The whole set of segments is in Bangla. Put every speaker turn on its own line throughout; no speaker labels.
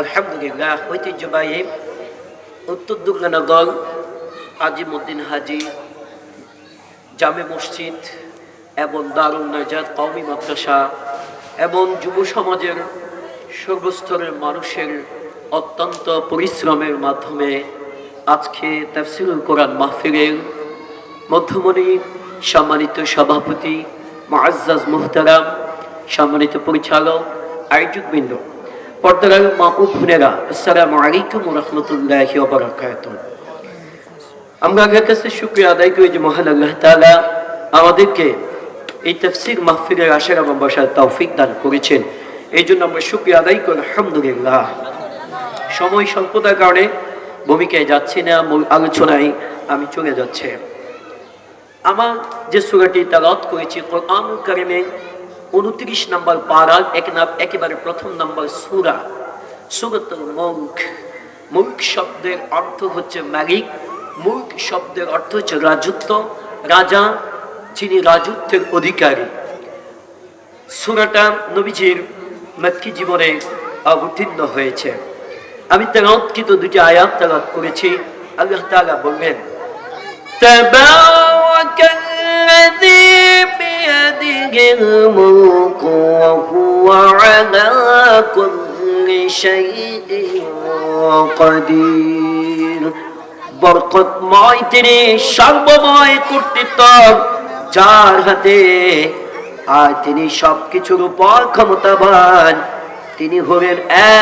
আলহামদুলিল্লাহ, ঐতিহ্যবাহী উত্তর দুর্গানগর আজিমুদ্দিন হাজি জামে মসজিদ এবং দারুল নাজাদ কওমি মাদ্রাসা এবং যুব সমাজের সর্বস্তরের মানুষের অত্যন্ত পরিশ্রমের মাধ্যমে আজকে তাফসিরুল কোরআন মাহফিলের মধ্যমণি সম্মানিত সভাপতি মুআজ্জাজ মুহতারাম, সম্মানিত পরিচালক আয়োজকবৃন্দ। পর্দার মা ও বোনেরা আসসালামু আলাইকুম রহমতুল্লাহ বারাকাত আমরা আল্লাহর কাছে শুক্রিয়া আদায় করি যে মহান আল্লাহ তাআলা আমাদেরকে এই তফসির মাহফিলের আশার এবং বসার তৌফিক দান করেছেন। এই জন্য আমরা শুক্রিয়া আদায় করি, আলহামদুলিল্লাহ। সময় স্বল্পতার কারণে ভূমিকায় যাচ্ছি না আলোচনায় আমি চলে যাচ্ছে। আমার যে সুরাটি তালাত করেছি কোরআন কারিমে উনত্রিশ নম্বর পাড়ার এক নাম একেবারে প্রথম নম্বর সুরা সুরতুল মুখ মুখ শব্দের অর্থ হচ্ছে মালিক মুখ শব্দের অর্থ হচ্ছে রাজত্ব রাজা যিনি রাজত্বের অধিকারী সুরাটা নবীজির মক্কি জীবনে অবতীর্ণ হয়েছে আমি তেলাওয়াতকৃত দুটি আয়াত তেলাওয়াত করেছি আল্লাহ তাআলা বললেন تبارك الذي بيده الملك شيء قدير বরকতময় তিনি সর্বময় কর্তৃত্ব যার হাতে আর তিনি সবকিছুর উপর ক্ষমতাবান তিনি হলেন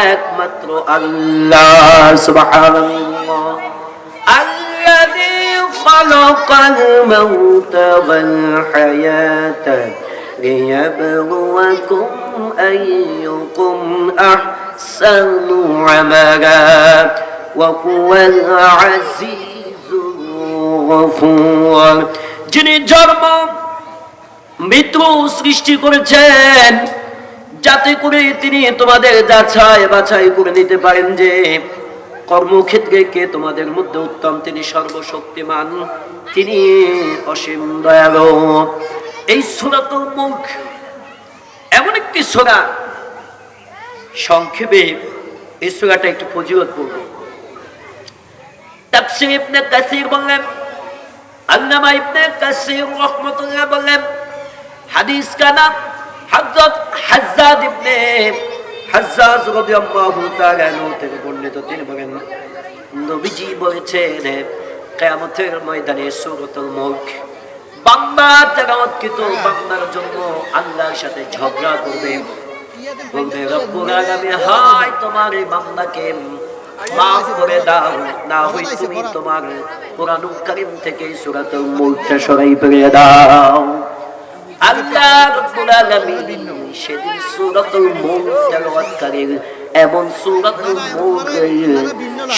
একমাত্র আল্লাহ সুবহানাল্লাহ الذي خلق الموت والحياة ليبلوكم أيكم أحسن عملا وهو العزيز الغفور যিনি জন্ম মৃত্যু সৃষ্টি করেছেন যাতে করে তিনি তোমাদের যাচাই বাছাই করে নিতে পারেন যে কর্মক্ষেত্রে কে তোমাদের মধ্যে উত্তম তিনি সর্বশক্তিমান তিনি অসীম দয়ালু এই সুরাতুল মুখ, এমন একটি সোরা সংক্ষেপে এই সোরাটা একটু ফজিলত করব তাফসীর ইবনে কাসির বললেন, আল্লামা ইবনে কাসির রাহমাতুল্লাহ বললেন, হাদিস কা নাম? হযরত হাজ্জাজ ইবনে হাজ্জাজ রাদিয়াল্লাহু তাআলা আনহু থেকে বর্ণিত। তিনি বলেন, নবীজি বলেছেন, কিয়ামতের ময়দানে সূরাতুল মুলক বান্দা তেলাওয়াতকৃত বান্দার জন্য আল্লাহর সাথে ঝগড়া করবে। বলবে, রব্বুল আলামিন, হায় তোমার এই বান্দাকে মাফ করে দাও। সরাই ফেলে দাও। আল্লাহ রাব্বুল আলামিন সেদিন সূরাতুল মুলক এমন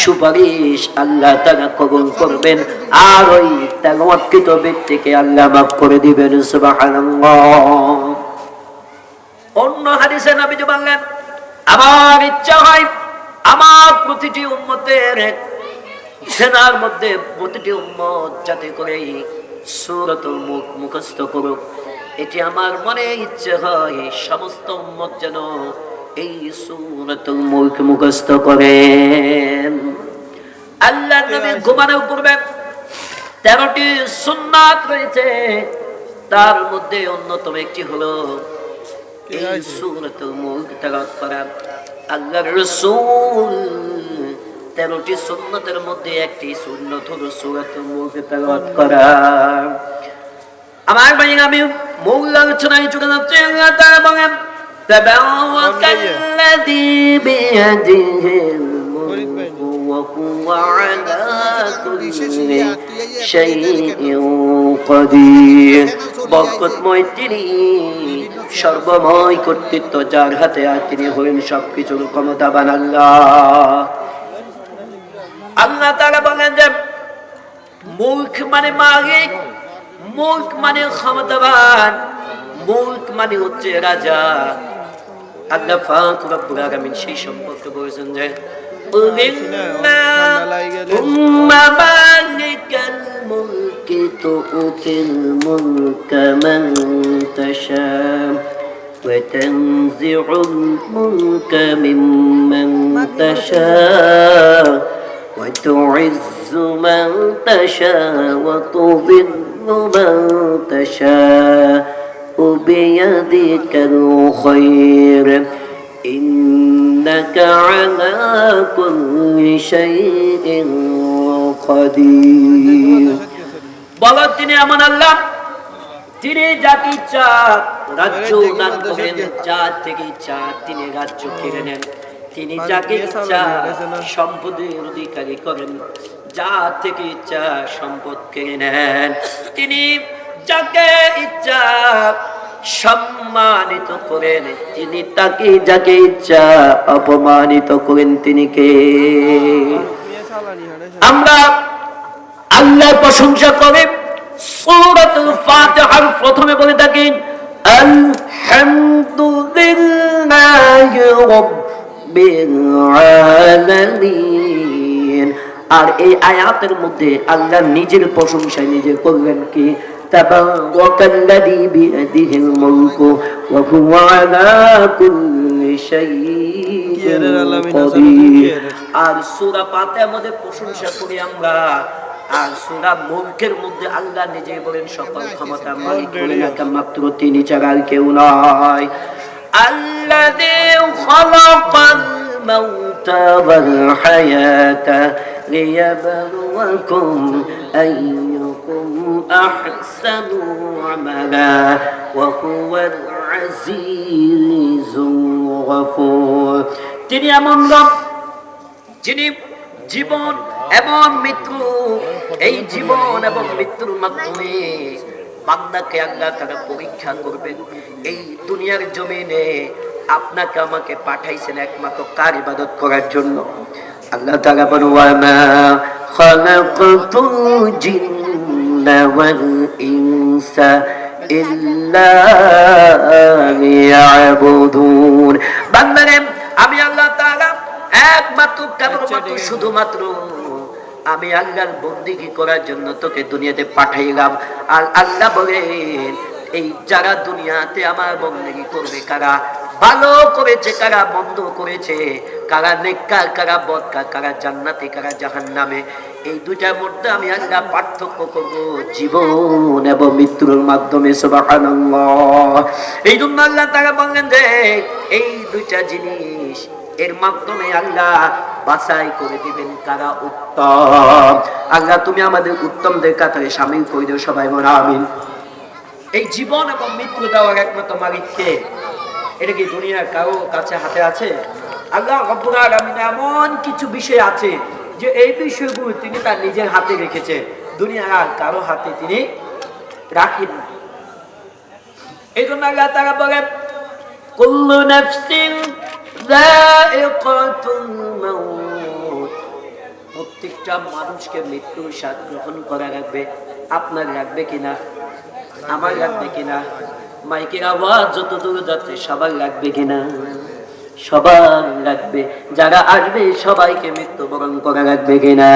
সুপারিশ আল্লাহ তাআলা কবুল করবেন। আর ওই তেলাওয়াতকৃত ব্যক্তিকে আল্লাহ মাফ করে দিবেন অন্য বললেন, আমার ইচ্ছা হয় আমার প্রতিটি উম্মতের সেনার মধ্যে প্রতিটি উম্মত যাতে করে সুরতুল মুখ মুখস্থ করুক। এটি আমার মনে ইচ্ছে হয়, সমস্ত উম্মত যেন এই সুরতুল মুখ মুখস্থ করেন। আল্লাহ নবী ঘুমানোর পূর্বে তেরোটি সুন্নাত রয়েছে। তার মধ্যে অন্যতম একটি হলো এই সূরাতুল মুলক তেলাওয়াত করা। আল্লাহর রাসূল তেরোটি সুন্নতের মধ্যে একটি সুন্নত হলো সূরাতুল মুলক তেলাওয়াত করা। আমার ভাই আমি মূল আলোচনায় চলে যাচ্ছি। আল্লাহ তাআলা বলেন তাবারাকাল্লাযী বিয়াদিহি الملك وهو على كل شيء قدير বরকতময় তিনি সর্বময় কর্তৃত্ব যার হাতে আর তিনি হলেন সবকিছুর ক্ষমতাবান আল্লাহ আল্লাহ তাআলা বলেন যে মুখ মানে মালিক মুখ মানে ক্ষমতাবান মুখ মানে হচ্ছে রাজা আল্লাহ পাক রব্বুল আলামিন সেই সম্পর্কে বলেছেন যে قل اللهم مالك الملك تؤتي الملك من تشاء وتنزع الملك ممن تشاء وتعز من تشاء وتضل من تشاء بيدك الخير إنك على كل شيء قدير বলো তিনি এমন আল্লাহ তিনি যাকে ইচ্ছা রাজ্য দান করেন যা থেকে ইচ্ছা তিনি রাজ্য কেড়ে নেন তিনি যাকে ইচ্ছা সম্পদের অধিকারী করেন যা থেকে ইচ্ছা সম্পদ কেড়ে নেন তিনি যাকে ইচ্ছা সম্মানিত করেন, তিনি তাকে যাকে ইচ্ছা অপমানিত করেন, তিনি কে? আমরা আল্লাহর প্রশংসা করে। প্রথমে বলে থাকি আর এই আয়াতের মধ্যে আল্লাহ নিজের প্রশংসায় নিজে করলেন কি? تبارك الذي بيده الملك وهو على كل شيء قدير আর সূরা ফাতিহার মধ্যে প্রশংসা করি আমরা আর সূরা মুলকের মধ্যে আল্লাহ নিজে বলেন সকল ক্ষমতা মালিক বলেন একমাত্র তিনি ছাড়া আর কেউ নয় الذي خلق الموت والحياة ليبلوكم أيكم أحسن عملا وهو العزيز الغفور তিনি এমন রব যিনি জীবন এবং মৃত্যু এই জীবন এবং মৃত্যুর মাধ্যমে বান্দাকে আল্লাহ তারা পরীক্ষা করবেন এই দুনিয়ার জমিনে আপনাকে আমাকে পাঠাইছেন একমাত্র কার ইবাদত করার জন্য আল্লাহ তারা বলুন ওয়ামা খালাকাতুল জিন্না ইনসা ইল্লা লিয়াবুদুন বান্দারে আমি আল্লাহ তাআলা একমাত্র কেবলমাত্র শুধুমাত্র আমি আল্লাহর বন্দিগি করার জন্য তোকে দুনিয়াতে পাঠাইলাম। আর আল্লাহ বলেন এই যারা দুনিয়াতে আমার বন্দিগি করবে কারা? ভালো করেছে, কারা বন্ধ করেছে, কারা নেককার, কারা বদকার, কারা জান্নাতে, কারা জাহান্নামে, এই দুইটার মধ্যে আমি আল্লাহ পার্থক্য করব জীবন এবং মৃত্যুর মাধ্যমে এই জন্য আল্লাহ তারা বললেন যে এই দুইটা জিনিস এর মাধ্যমে আল্লাহ বাছাই করে দিবেন কারা উত্তম। আল্লাহ, তুমি আমাদের উত্তমদের কাতারে সামিল করে দিও, সবাই মনে আমিন। এই জীবন এবং মৃত্যু দেওয়ার একমাত্র মালিককে এটা কি দুনিয়ার কারও কাছে হাতে আছে? আল্লাহ রব্বুল এমন কিছু বিষয় আছে যে এই বিষয়গুলো তিনি তার নিজের হাতে রেখেছেন। দুনিয়ার আর কারও হাতে তিনি রাখেন। এই জন্য আল্লাহ তারা বলেন, কুল্লু নাফসিন প্রত্যেকটা মানুষকে মৃত্যুর স্বাদ গ্রহণ করা রাখবে আপনার রাখবে কিনা? আমার রাখবে কিনা? মাইকের আওয়াজ যত দূর যাচ্ছে সবার রাখবে কিনা সবার রাখবে যারা আসবে সবাইকে মৃত্যুবরণ করা রাখবে কিনা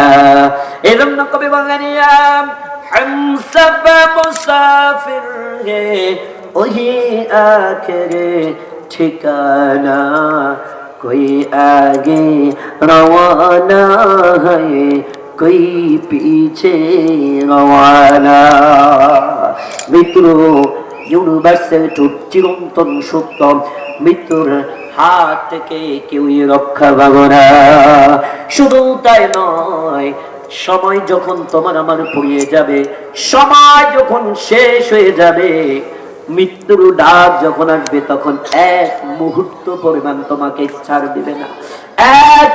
এই জন্য কবি বাঙালিয়াম হামসাফা মুসাফির রে ওহি আখেরে ঠিকানা कोई आगे रवाना है कोई पीछे रवाना মিত্র ইউনিভার্সাল টুট চিরন্তন সত্য মৃত্যুর হাত থেকে কেউই রক্ষা পাবো না। শুধু তাই নয়, সময় যখন তোমার আমার পুড়িয়ে যাবে, সময় যখন শেষ হয়ে যাবে, মৃত্যুর ডাক যখন আসবে, তখন এক মুহূর্ত পরিমাণ তোমাকে ছাড় দিবে না। এক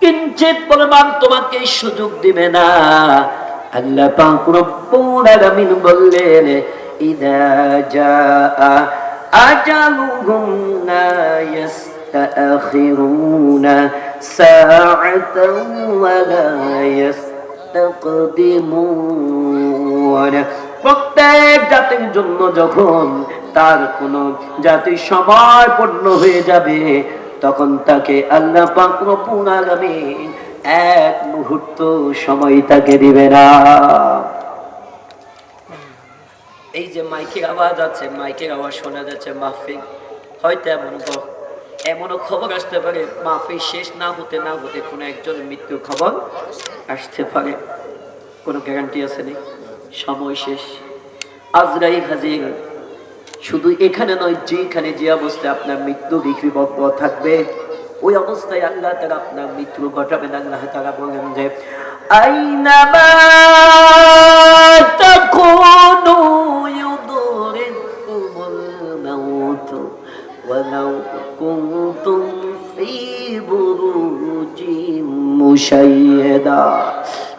কিঞ্চিত পরিমাণ তোমাকে সুযোগ দিবে না। আল্লাহ পাক রব্বুল বললেন জাআ আজালুহুম লা ইস্তাখিরুনা সাআতান ওয়া লা ইস্তাকদিমুন প্রত্যেক জাতির জন্য যখন তার কোন জাতির সময় পূর্ণ হয়ে যাবে, তখন তাকে আল্লাহ পাক রব্বুল এক মুহূর্ত সময় তাকে দিবে না। এই যে মাইকের আওয়াজ আছে, মাইকের আওয়াজ শোনা যাচ্ছে মাহফিক হয়তো এমন এমনও খবর আসতে পারে মাফি শেষ না হতে না হতে কোনো একজন মৃত্যুর খবর আসতে পারে। কোনো গ্যারান্টি আছে নি? সময় শেষ। আজরাইল হাজির। শুধু এখানে নয় যেখানে যে অবস্থায় আপনার মৃত্যু বিক্রিবদ্ধ থাকবে, ওই অবস্থায় আল্লাহ তারা আপনার মৃত্যু ঘটাবেন, আল্লাহ তারা বলেন যে, আইনামা কুনতুম ফি বুরুজিম মুশাইয়াদা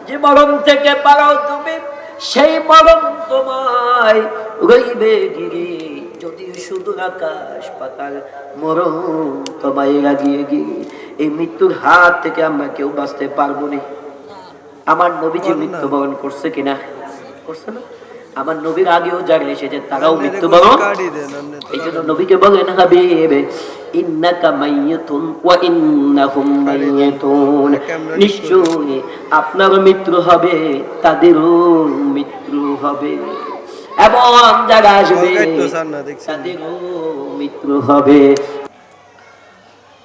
যে মরণ থেকে পারো তুমি সেই মরণ তোমায় রইবে গিরে যদি শুধু আকাশ পাতাল মরণ তোমায় গিয়ে এই মৃত্যুর হাত থেকে আমরা কেউ বাঁচতে পারব না। আমার নবীজি মৃত্যুবরণ করছে কিনা? করছে না? আমার নবীর আগেও যারা এসেছে তারাও মৃত্যুবরণ এই জন্য নবীকে বলেন হাবিব ইন্নাকা মাইয়াতুন ওয়া ইন্নাহুম মাইয়াতুন। নিশ্চয়ই আপনার মৃত্যু হবে তাদেরও মৃত্যু হবে। এবং যারা আসবে তাদেরও মৃত্যু হবে।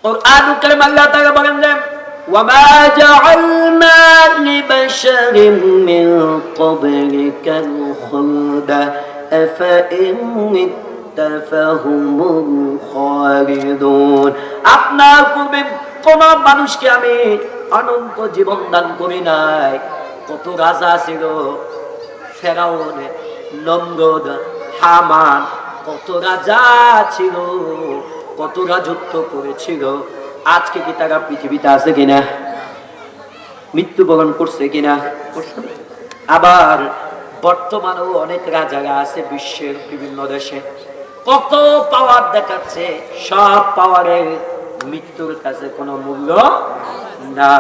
কোরআন কারীম আল্লাহ তাআলা বলেন যে وما جعلنا لبشر من قبلك الخلد أفإن مت فهم الخالدون আপনার পূর্বে কোন মানুষকে আমি অনন্ত জীবন দান করি নাই কত রাজা ছিল ফেরাউন নমরদ হামান কত রাজা ছিল কত রাজত্ব করেছিল আজকে কি তারা পৃথিবীতে আছে কিনা? মৃত্যুবরণ করছে কিনা? আবার বর্তমানেও অনেক রাজারা আছে বিশ্বের বিভিন্ন দেশে। কত পাওয়ার দেখাচ্ছে, সব পাওয়ারের মৃত্যুর কাছে কোনো মূল্য না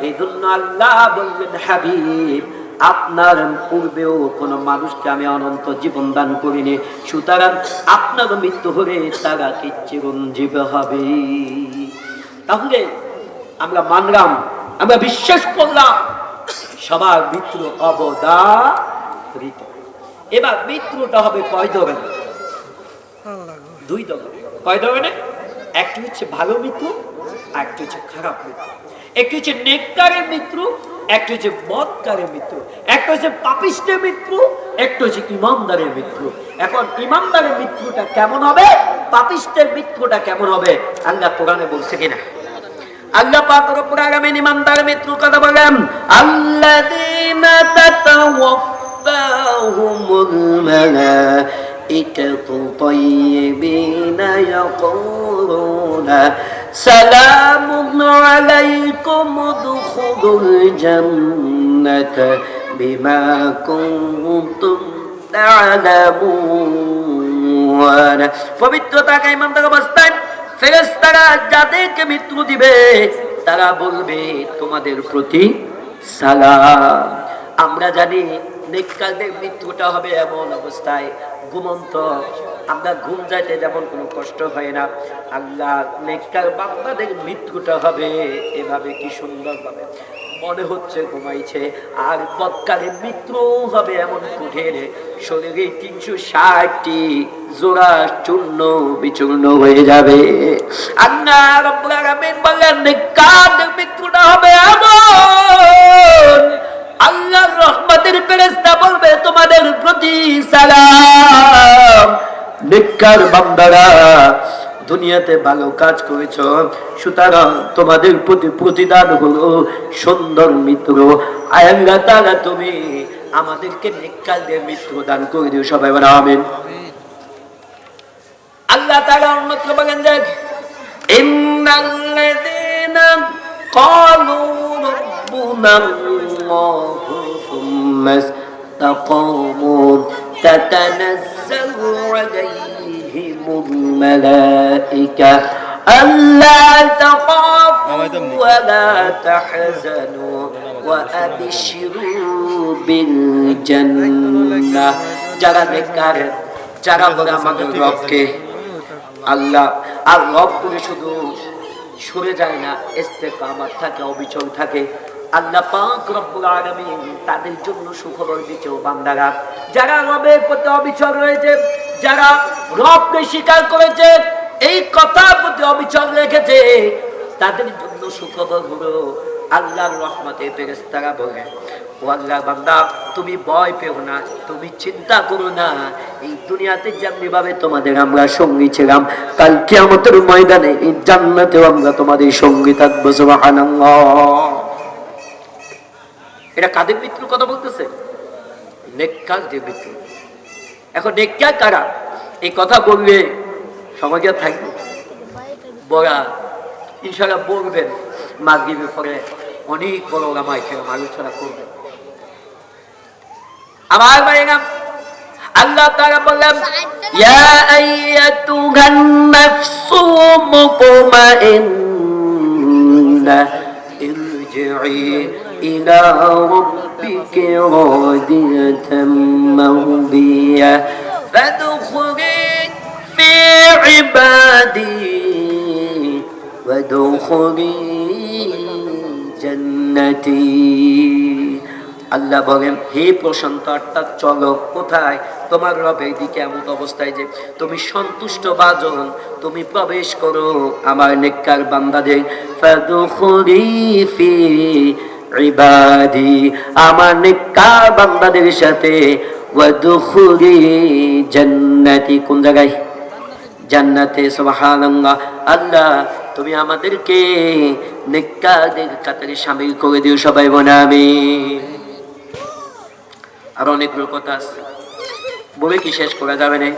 এই জন্য আল্লাহ বললেন, হাবিব, আপনার পূর্বেও কোনো মানুষকে আমি অনন্ত জীবন দান করিনি। সুতরাং আপনার মৃত্যু হলে তারা কি চিরঞ্জীব হবে? তাহলে আমরা মানলাম, আমরা বিশ্বাস করলাম, সবার মিত্র অবদারিত এবার মিত্রটা হবে কয় ধরনের দুই ধরনের কয় ধরনের একটি হচ্ছে ভালো মিত্র আর একটি হচ্ছে খারাপ মিত্র একটি হচ্ছে নেককারের মৃত্যু একটা হচ্ছে বদকারের মৃত্যু, একটা হচ্ছে পাপিষ্টের মৃত্যু, একটা হচ্ছে ইমামদারের মৃত্যু। এখন ইমামদারের মৃত্যুটা কেমন হবে? পাপিষ্টের মৃত্যুটা কেমন হবে? আল্লাহ কোরআনে বলছে কিনা? আল্লাহ পাক রব্বুল আলামিন ইমানদার মৃত্যুর কথা বলেন আল্লাযীনা তাতাওয়াফাহুমুল মালাইকাতু তাইয়্যিবিনা ইয়াকুলুনা সালামুন আলাইকুম উদখুলুল জান্নাতা বিমা কুনতুম তা'লামুন পবিত্রতাকে ইমানদার অবস্থায় ফেরেস্তারা যাদেরকে মৃত্যু দিবে, তারা বলবে, তোমাদের প্রতি সালাম। আমরা জানি নেককালদের মৃত্যুটা হবে এমন অবস্থায় ঘুমন্ত। আমরা ঘুম যাইতে যেমন কোনো কষ্ট হয় না। আল্লাহ নেককাল বান্দাদের মৃত্যুটা হবে এভাবে কি সুন্দরভাবে। মনে হচ্ছে ঘুমাইছে, আর বৎকালে মৃত্যু হবে এমন কঠিন। শরীরে তিনশো ষাটটি জোড়া চূর্ণ বিচূর্ণ হয়ে যাবে। আল্লাহ মৃত্যুটা হবে এমন। আল্লাহর রহমতের ফেরেশতা বলবে, তোমাদের প্রতি সালাম। নিকার বান্দারা, দুনিয়াতে ভালো কাজ করেছ। সুতরাং তোমাদের প্রতি প্রতিদান হলো সুন্দর মৃত্যু আয়াল্লাহ তাআলা তুমি আমাদেরকে নেককালদের মৃত্যু দান করে দিও। সবাই বলে, আমিন। আল্লাহ তাআলা অন্যত্র বলেন যে, ইন্নাল্লাযীনা ক্বালু রাব্বুনা আল্লাহু সুম্মা ইসতাকামু তাতানাজ্জালু আলাইহিমুল মালাইকা ألا تخافوا ولا تحزنوا وأبشروا بالجنة যারা বেকার যারা বলে আমাদের রবকে আল্লাহ আর রব করে শুধু সরে যায় না ইস্তেকামাত থাকে অবিচল থাকে আল্লাহ পাক রব্বুল আলামিন তাদের জন্য সুখবর দিচ্ছে ও বান্দারা, যারা রবের প্রতি অবিচল রয়েছে, যারা রবকে স্বীকার করেছে, এই কথার প্রতি অবিচল রেখেছে, তাদের জন্য সুখবর হলো আল্লাহর রহমতে ফেরেশতারা বলে, ও আল্লাহ বান্দা, তুমি ভয় পেও না, তুমি চিন্তা করো না, এই দুনিয়াতে যেমনি ভাবে তোমাদের আমরা সঙ্গী ছিলাম, কাল কিয়ামতের ময়দানে এই জান্নাতেও আমরা তোমাদের সঙ্গী থাকব, সুবহানাল্লাহ। এটা কাদের মৃত্যুর কথা বলতেছে? যে মৃত্যু। এখন কারা? এই কথা বললে সমাজে থাকবে বড়া ইনশাল্লাহ বলবেন, মাগরিবের পরে অনেক বড় ওলামাই খেলাম আলোচনা করবেন। আমার বাইরাম আল্লাহ তারা আইয়াতুহান নাফসু মুতমাইন্না ইরজি'i ইলা রাব্বিকি রাদিয়াতাম মারদিয়া فادخلي في عبادي وادخلي جنتي আল্লাহ বলেন হে প্রশান্ত অর্থাৎ চলো কোথায় তোমার রবের দিকে এমন অবস্থায় যে তুমি সন্তুষ্ট বাজন তুমি প্রবেশ করো আমার নেককার বান্দাদের ফাদখুলি ফি ইবাদি আমার নেককার বান্দাদের সাথে ওয়াদখুলি জান্নাতি কোন জায়গায়? জান্নাতে সুবহানাল্লাহ। আল্লাহ তুমি আমাদেরকে নেককারদের কাতারে শামিল করে দিও সবাই বলে আমি আর অনেকগুলো কথা আছে। বলে কি শেষ করা যাবে না?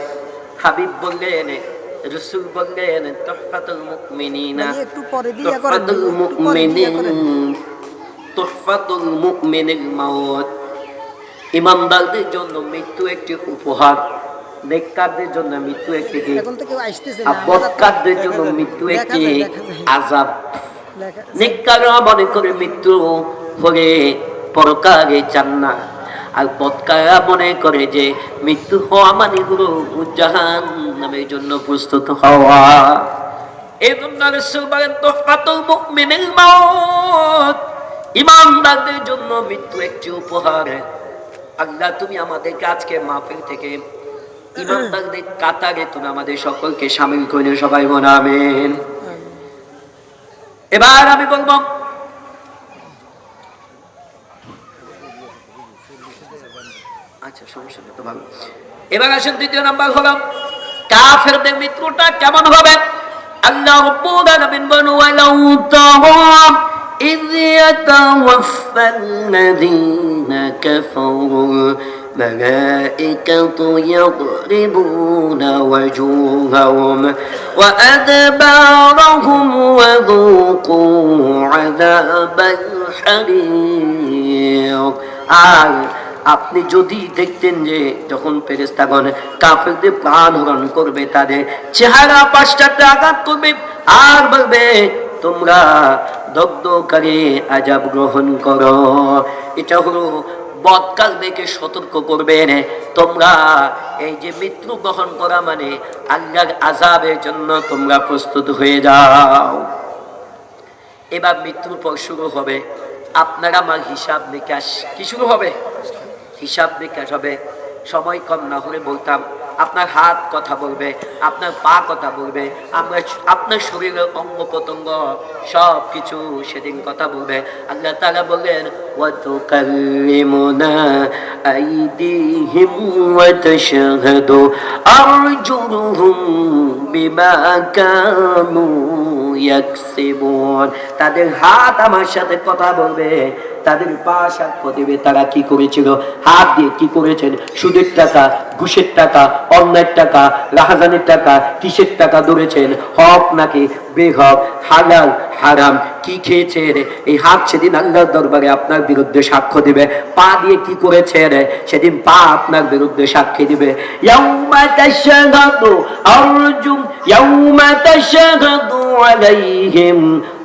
হাবিব বললেন রসুল বললেন তোহফাতুল মুমিনিনা
মানে
তোহফাতুল
একটু
তোহফাতুল মুমিনিল মাউত। ইমানদারদের জন্য মৃত্যু একটি উপহার নেককারদের জন্য মৃত্যু একটি বদকারদের জন্য মৃত্যু একটি আজাব
লেখা-
মনে করে মৃত্যু হলে পরকারে চান না আর বদকারা মনে করে যে মৃত্যু হওয়া মানে হলো জাহান নামের জন্য প্রস্তুত হওয়া। এই জন্য রাসূল বলেন তোহফাতুল মুমিনিল মাউত। ইমানদারদের জন্য মৃত্যু একটি উপহার। আল্লাহ, তুমি আমাদেরকে আজকে মাহফিল থেকে ইমানদারদের কাতারে তুমি আমাদের সকলকে সামিল করে সবাই মনে এবার আমি বলব আচ্ছা সমস্যা তো ভালো। এবার আসেন, দ্বিতীয় নাম্বার হলো, কাফেরদের মৃত্যুটা কেমন হবে? আল্লাহ রব্বুল আলামিন বলেন إذ يتوفى الذين كفروا الملائكة يضربون وجوههم وأدبارهم وذوقوا عذاب الحريق আর আপনি যদি দেখতেন যে যখন ফেরেস্তাগণ কাফেরদের প্রাণ হরণ করবে তাদের চেহারা পাঁচটাতে আঘাত করবে আর বলবে তোমরা দগ্ধকারী আজাব গ্রহণ করো। এটা হলো বদকাল দেখে সতর্ক করবেন। তোমরা এই যে মৃত্যু গ্রহণ করা মানে আল্লাহর আজাবের জন্য তোমরা প্রস্তুত হয়ে যাও। এবার মৃত্যুর পর শুরু হবে। আপনার আমার হিসাব নিকাশ কি শুরু হবে? হিসাব নিকাশ হবে। সময় কম না হলে বলতাম আপনার হাত কথা বলবে, আপনার পা কথা বলবে আমরা আপনার শরীরের অঙ্গ প্রত্যঙ্গ সব কিছু সেদিন কথা বলবে। আল্লাহ তালা বললেন وتكلمنا أيديهم وتشهد أرجلهم بما كانوا ইয়াকসিবুন তাদের হাত আমার সাথে কথা বলবে তাদের পা সাক্ষ্য দেবে তারা কি করেছিল হাত দিয়ে কি করেছেন সুদের টাকা ঘুষের টাকা অন্যায়ের টাকা রাহাজানের টাকা কিসের টাকা ধরেছেন হক নাকি বেহক হালাল হারাম কি খেয়েছেন এই হাত সেদিন আল্লাহর দরবারে আপনার বিরুদ্ধে সাক্ষ্য দিবে পা দিয়ে কি করেছেন সেদিন পা আপনার বিরুদ্ধে সাক্ষী দিবে ইয়াউমা তাশহাদু আরজুম ইয়াউমা তাশহাদু আলাইহিম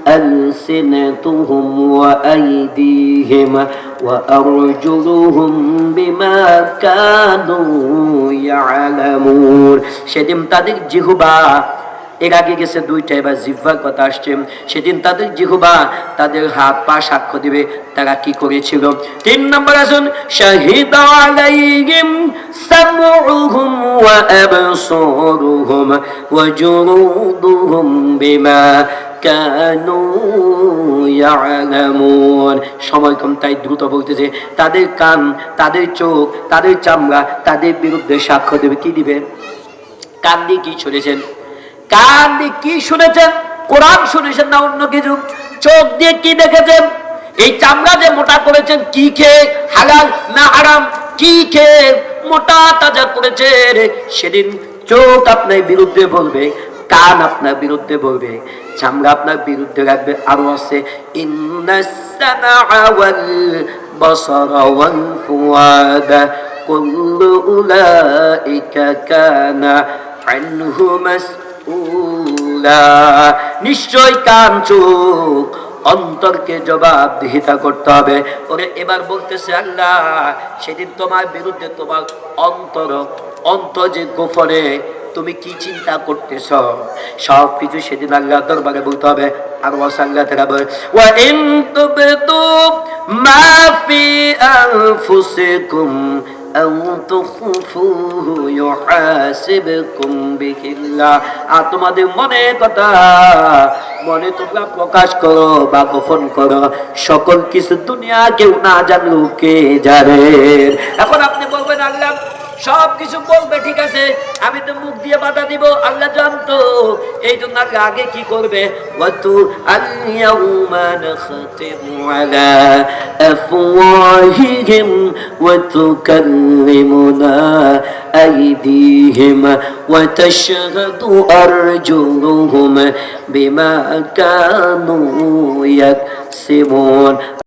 ألسنتهم وأيديهم وأرجلهم بما كانوا يعلمون সেদিন তাদের জিহুবা এর আগে গেছে দুইটা, এবার জিহ্বার কথা আসছে। সেদিন তাদের জিহুবা, তাদের হাত পা সাক্ষ্য দিবে তারা কি করেছিল। তিন নম্বর আসুন, শাহিদ আলাইহিম সামউহুম ওয়া ওয়া বিমা সময় কম, তাই দ্রুত বলতেছে, তাদের কান, তাদের চোখ, তাদের চামড়া, তাদের বিরুদ্ধে সাক্ষ্য দেবে। কি দিবে? কান দিয়ে কি শুনেছেন কান দিয়ে কি শুনেছেন? কোরআন শুনেছেন না অন্য কিছু? চোখ দিয়ে কি দেখেছেন? এই চামড়া যে মোটা করেছেন, কি খেয়ে? হালাল না হারাম? কি খেয়ে? মোটা তাজা করেছেন সেদিন চোখ আপনার বিরুদ্ধে বলবে, কান আপনার বিরুদ্ধে বলবে, চামড়া আপনার বিরুদ্ধে রাখবে, আরও আছে কুল্লু উলাইকা কানা আনহু নিশ্চয় কান, চোখ, অন্তরকে জবাবদিহিতা করতে হবে। ওরে, এবার বলতেছে আল্লাহ, সেদিন তোমার বিরুদ্ধে তোমার অন্তর অন্তর যে গোপনে তুমি কি চিন্তা করতেছ? সব কিছু সেদিন আল্লাহ দরবারে বলতে হবে। আর ওয়াসাল্লাহ তারা বলে ওয়া ইন তুবতু أو تخفوه يحاسبكم به الله আর তোমাদের মনে কথা মনে তোমরা প্রকাশ করো বা গোপন করো সকল কিছু দুনিয়া কেউ না জানলো কে জানে এখন আপনি বলবেন আল্লাহ সব কিছু বলবে, ঠিক আছে? আমি তো মুখ দিয়ে বাধা দিব, আল্লাহ জানতো। এই জন্য আগে কি করবে? ওয়াতু আল-ইয়াউমা নাখতিমু আলা আফওয়াহিহিম ওয়া তুকাল্লিমুনা আইদিহিম ওয়া তাশহাদু আরজুলুহুম বিমা কানু ইয়াকসিবুন